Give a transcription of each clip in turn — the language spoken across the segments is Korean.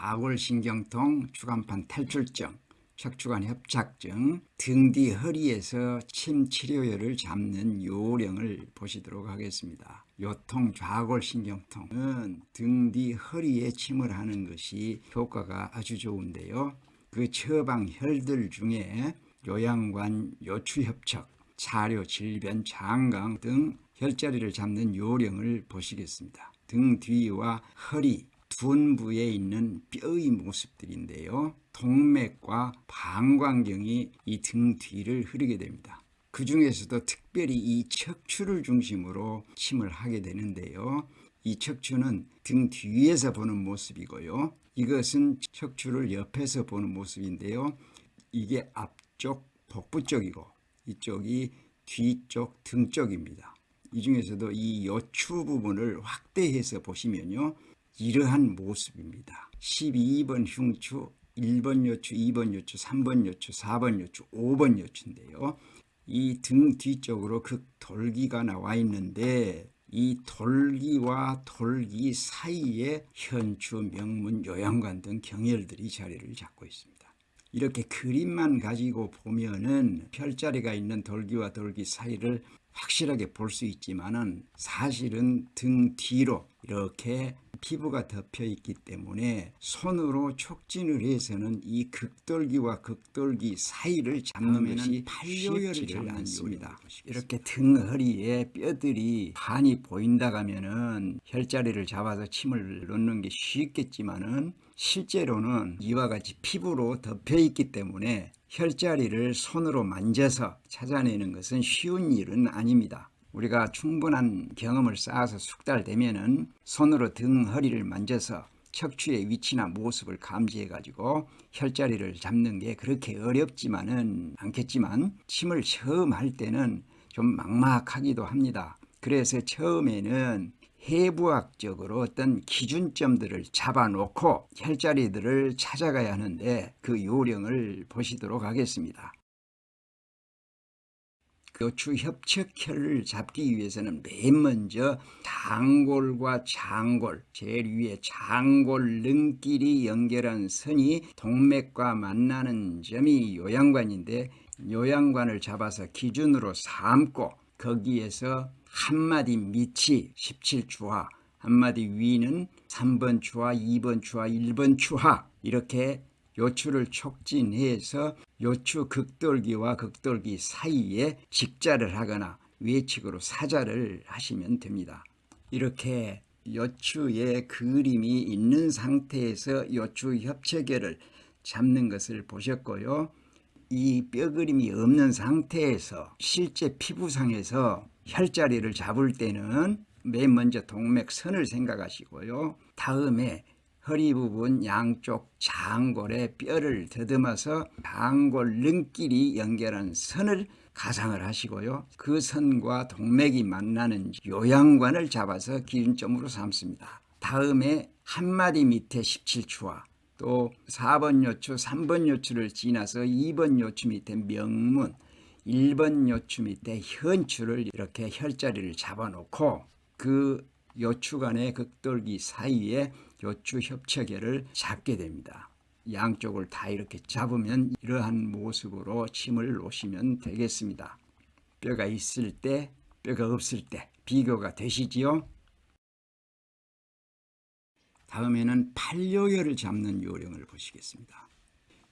좌골신경통, 주간판 탈출증, 척추관 협착증, 등 뒤 허리에서 침 치료열을 잡는 요령을 보시도록 하겠습니다. 요통 좌골신경통은 등 뒤 허리에 침을 하는 것이 효과가 아주 좋은데요. 그 처방 혈들 중에 요양관, 요추협착, 차료, 질변, 장강 등 혈자리를 잡는 요령을 보시겠습니다. 등 뒤와 허리, 둔부에 있는 뼈의 모습들인데요. 동맥과 방광경이 이 등 뒤를 흐르게 됩니다. 그 중에서도 특별히 이 척추를 중심으로 침을 하게 되는데요. 이 척추는 등 뒤에서 보는 모습이고요. 이것은 척추를 옆에서 보는 모습인데요. 이게 앞쪽 복부 쪽이고 이쪽이 뒤쪽 등 쪽입니다. 이 중에서도 이 요추 부분을 확대해서 보시면요. 이러한 모습입니다. 12번 흉추, 1번 요추, 2번 요추, 3번 요추, 4번 요추, 5번 요추인데요. 이 등 뒤쪽으로 그 돌기가 나와 있는데 이 돌기와 돌기 사이에 현추, 명문, 요양관 등 경혈들이 자리를 잡고 있습니다. 이렇게 그림만 가지고 보면은 별자리가 있는 돌기와 돌기 사이를 확실하게 볼 수 있지만은 사실은 등 뒤로 이렇게 피부가 덮여 있기 때문에 손으로 촉진을 해서는 이 극돌기와 극돌기 사이를 잡는 것이 팔요혈을 않습니다. 이렇게 등 허리에 뼈들이 반이 보인다 하면은 혈자리를 잡아서 침을 놓는 게 쉽겠지만은 실제로는 이와 같이 피부로 덮여 있기 때문에 혈자리를 손으로 만져서 찾아내는 것은 쉬운 일은 아닙니다. 우리가 충분한 경험을 쌓아서 숙달되면은 손으로 등 허리를 만져서 척추의 위치나 모습을 감지해 가지고 혈자리를 잡는 게 그렇게 어렵지만은 않겠지만 침을 처음 할 때는 좀 막막하기도 합니다. 그래서 처음에는 해부학적으로 어떤 기준점들을 잡아놓고 혈자리들을 찾아가야 하는데 그 요령을 보시도록 하겠습니다. 요추 협착혈을 잡기 위해서는 맨 먼저 장골과 장골, 제일 위에 장골 능끼리 연결한 선이 동맥과 만나는 점이 요양관인데 요양관을 잡아서 기준으로 삼고 거기에서 한마디 밑이 17주하, 한마디 위는 3번 주하, 2번 주하, 1번 주하 이렇게 요추를 촉진해서 요추 극돌기와 극돌기 사이에 직자를 하거나 외측으로 사자를 하시면 됩니다. 이렇게 요추의 그림이 있는 상태에서 요추 협체계를 잡는 것을 보셨고요. 이 뼈 그림이 없는 상태에서 실제 피부상에서 혈자리를 잡을 때는 맨 먼저 동맥선을 생각하시고요. 다음에 허리 부분 양쪽 장골에 뼈를 더듬어서 장골 능끼리 연결한 선을 가상을 하시고요. 그 선과 동맥이 만나는 요양관을 잡아서 기준점으로 삼습니다. 다음에 한마디 밑에 17추와 또 4번 요추, 3번 요추를 지나서 2번 요추 밑에 명문, 1번 요추 밑에 현추를 이렇게 혈자리를 잡아놓고 그 요추 간의 극돌기 사이에 요추 협착계를 잡게 됩니다. 양쪽을 다 이렇게 잡으면 이러한 모습으로 침을 놓으시면 되겠습니다. 뼈가 있을 때, 뼈가 없을 때 비교가 되시지요? 다음에는 팔요혈을 잡는 요령을 보시겠습니다.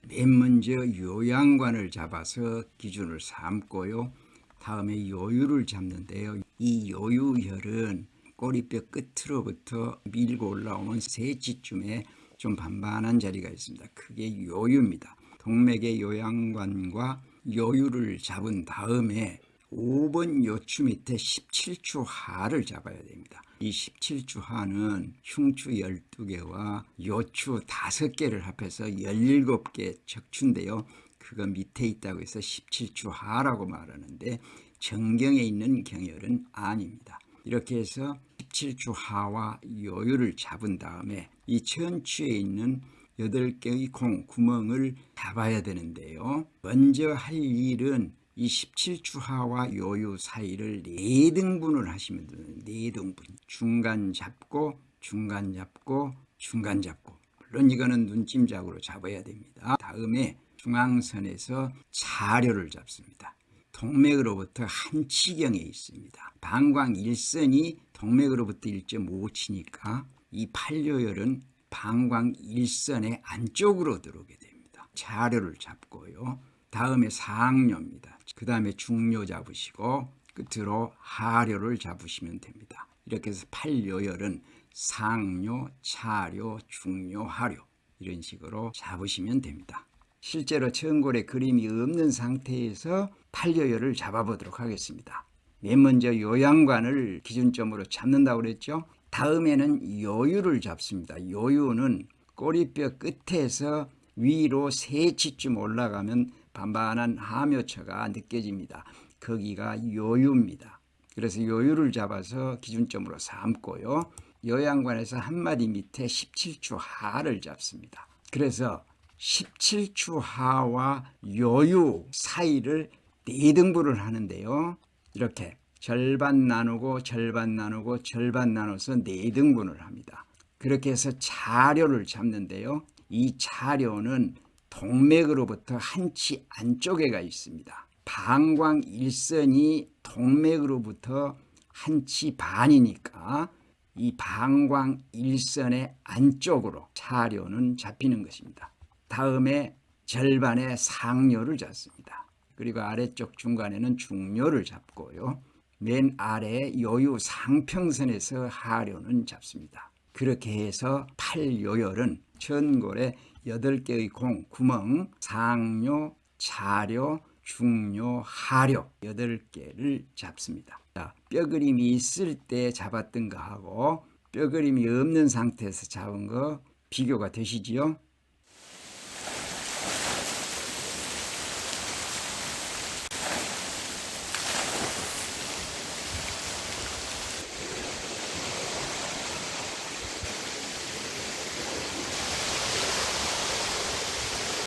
맨 먼저 요양관을 잡아서 기준을 삼고요. 다음에 요유를 잡는데요. 이 요유혈은 꼬리뼈 끝으로부터 밀고 올라오는 세치쯤에 좀 반반한 자리가 있습니다. 그게 요유입니다. 동맥의 요양관과 요유를 잡은 다음에 5번 요추 밑에 17추 하를 잡아야 됩니다. 이 17추 하는 흉추 12개와 요추 5개를 합해서 17개 척추인데요. 그거 밑에 있다고 해서 17추 하라고 말하는데 정경에 있는 경혈은 아닙니다. 이렇게 해서 17추 하와 요유를 잡은 다음에 이 천추에 있는 8개의 공, 구멍을 잡아야 되는데요. 먼저 할 일은 이 17주하와 요요 사이를 네 등분을 하시면 돼요. 네 등분. 중간 잡고 중간 잡고 중간 잡고 물론 이거는 눈찜작으로 잡아야 됩니다. 다음에 중앙선에서 차료를 잡습니다. 동맥으로부터 한 치경에 있습니다. 방광 1선이 동맥으로부터 1.5치니까 이 판료혈은 방광 1선의 안쪽으로 들어오게 됩니다. 차료를 잡고요. 다음에 상뇨입니다. 그 다음에 중뇨 잡으시고 끝으로 하료를 잡으시면 됩니다. 이렇게 해서 팔요혈은 상뇨, 차료, 중뇨, 하료 이런 식으로 잡으시면 됩니다. 실제로 천골에 그림이 없는 상태에서 팔요혈을 잡아보도록 하겠습니다. 맨 먼저 요양관을 기준점으로 잡는다고 그랬죠. 다음에는 요유를 잡습니다. 요유는 꼬리뼈 끝에서 위로 세 치쯤 올라가면 반반한 하묘처가 느껴집니다. 거기가 요유입니다. 그래서 요유를 잡아서 기준점으로 삼고요. 요양관에서 한 마디 밑에 17주 하를 잡습니다. 그래서 17주 하와 요유 사이를 네 등분을 하는데요. 이렇게 절반 나누고 절반 나누고 절반 나눠서 네 등분을 합니다. 그렇게 해서 차료를 잡는데요. 이 차료는 동맥으로부터 한 치 안쪽에 가 있습니다. 방광 일선이 동맥으로부터 한 치 반이니까 이 방광 일선의 안쪽으로 차료는 잡히는 것입니다. 다음에 절반의 상뇨를 잡습니다. 그리고 아래쪽 중간에는 중뇨를 잡고요. 맨 아래 요유 상평선에서 하료는 잡습니다. 그렇게 해서 팔요열은 천골의 여덟 개의 공, 구멍, 상뇨, 차료, 중뇨, 하료 여덟 개를 잡습니다. 자, 뼈 그림이 있을 때 잡았던 거하고 뼈 그림이 없는 상태에서 잡은 거 비교가 되시지요?